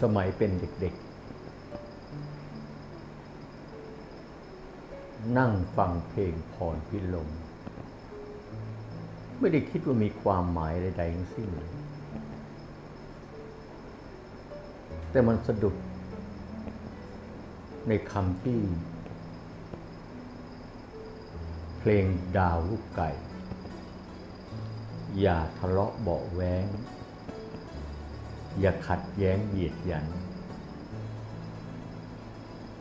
สมัยเป็นเด็กๆ นั่งฟังเพลงพรพิลม ไม่ได้คิดว่ามีความหมายใดๆทั้งสิ้นเลยแต่มันสะดุดในคำที่ เพลงดาวลูกไก่ อย่าทะเลาะเบาแว้ง อย่าขัดแย้งเหยียดหยัน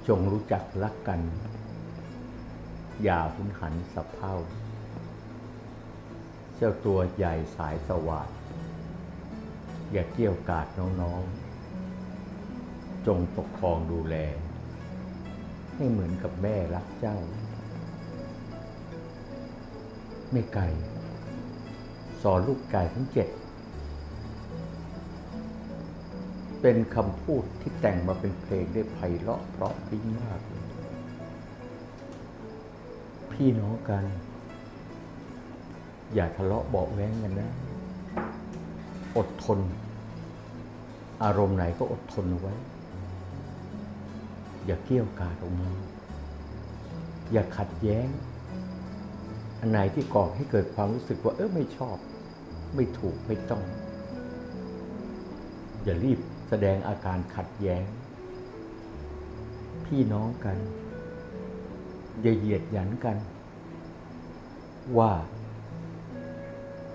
จงรู้จักรักกัน อย่าหุนหันสะเพ่า เจ้าตัวใหญ่สายสวัสดอย่าเกี่ยวกาดน้องๆ จงปกครองดูแล ให้เหมือนกับแม่รักเจ้า ไม่ไก่สอนลูกไก่ทั้งเจ็ด เป็นคำพูดที่แต่งมาเป็นเพลงได้ไพเราะเพราะพิ้งมาก พี่น้องกัน อย่าทะเลาะเบาแว้งกันนะ อดทน อารมณ์ไหนก็อดทนเอาไว้ อย่าเกี่ยวกาดออกมา อย่าขัดแย้ง อันไหนที่ก่อให้เกิดความรู้สึกว่า เออไม่ชอบ ไม่ถูกไม่ต้อง อย่ารีบ แสดงอาการขัดแย้ง พี่น้องกันอย่าเหยียดหยันกัน ว่า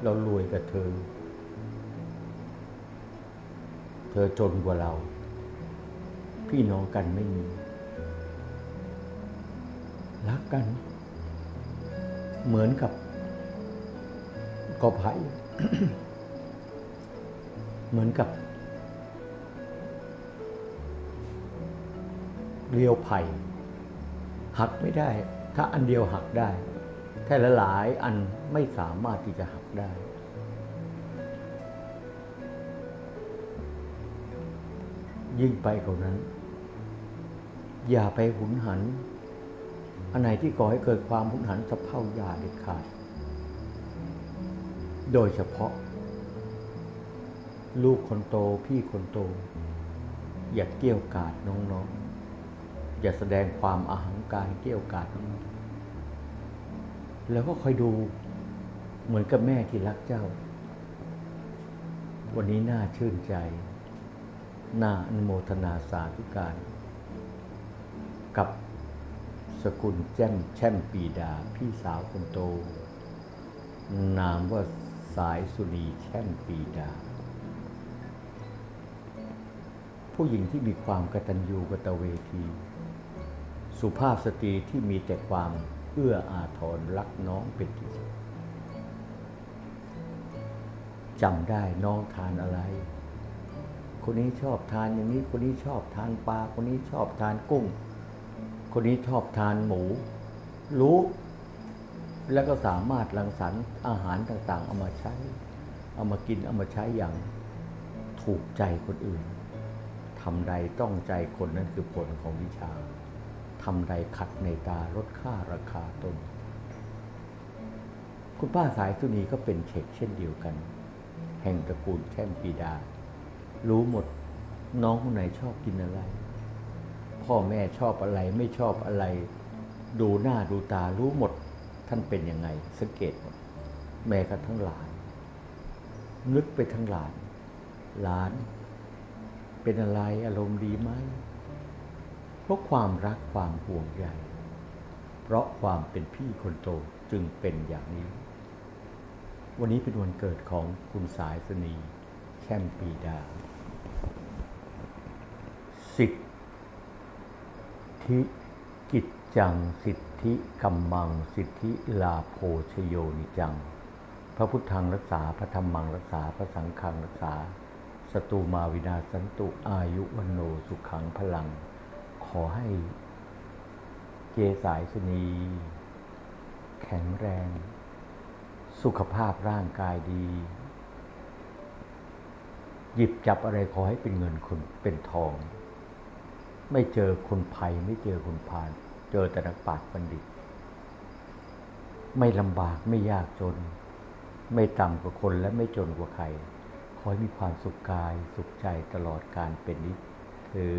เรารวยกับเธอ เธอจนกว่าเรา พี่น้องกันไม่มี รักกัน เหมือนกับกอไผ่เหมือนกับ เรียวไผ่หักไม่ได้ ถ้าอันเดียวหักได้แค่ละหลายอันไม่สามารถที่จะหักได้ ยิ่งไปกว่านั้น อย่าไปหุนหัน อันไหนที่ก่อให้เกิดความหุนหันสะเพ่าอย่าเด็ดขาด โดยเฉพาะ ลูกคนโตพี่คนโต อย่าเกี่ยวกาดน้องๆ อย่าแสดงความอาหังการเกี่ยวกาดแล้วก็คอยดูเหมือนกับแม่ที่รักเจ้า วันนี้น่าชื่นใจ น่าอนุโมทนาสาธุการ กับสกุลแจ้มแช่มปีดาพี่สาวคนโต นามว่าสายสุนีแช่มปีดา ผู้หญิงที่มีความกตัญญูกตเวที สุภาพสตรีที่มีแต่ความเอื้ออาทรรักน้องเป็นที่สุดจำได้น้องทานอะไร คนนี้ชอบทานอย่างนี้ คนนี้ชอบทานปลา คนนี้ชอบทานกุ้ง คนนี้ชอบทานหมู รู้ แล้วก็สามารถรังสรรค์อาหารต่างๆ เอามาใช้ เอามากิน เอามาใช้อย่างถูกใจคนอื่นทำใดต้องใจคนนั้นคือผลของวิชา ทำใดขัดในตาลดค่าราคาตน คุณป้าสายสุนีก็เป็นเช็คเช่นเดียวกัน แห่งตระกูลแช่มปีดา รู้หมดน้องคนไหนชอบกินอะไร พ่อแม่ชอบอะไรไม่ชอบอะไร ดูหน้าดูตารู้หมด ท่านเป็นยังไงสังเกตหมด แม้กระทั่งหลาน นึกไปทั้งหลาน หลาน เป็นอะไรอารมณ์ดีไหม เพราะความรักความห่วงใยเพราะความเป็นพี่คนโตจึงเป็นอย่างนี้ วันนี้เป็นวันเกิดของคุณสายสนีแช่มปีดาสิทธิกิจจังสิทธิกัมมัง สิทธิลาโภชโยนิจัง พระพุทธังรักษาพระธรรมังรักษาพระสังฆังรักษาสตูมาวินาสันตุอายุวันโนสุขังพลัง ขอให้เกสายสนี แข็งแรง สุขภาพร่างกายดี หยิบจับอะไรขอให้เป็นเงินคนเป็นทอง ไม่เจอคนภัยไม่เจอคนพาลเจอแต่นักปราชญ์บัณฑิต ไม่ลำบากไม่ยากจน ไม่ต่ำกว่าคนและไม่จนกว่าใคร ขอให้มีความสุขกายสุขใจตลอดการเป็นนิจคือ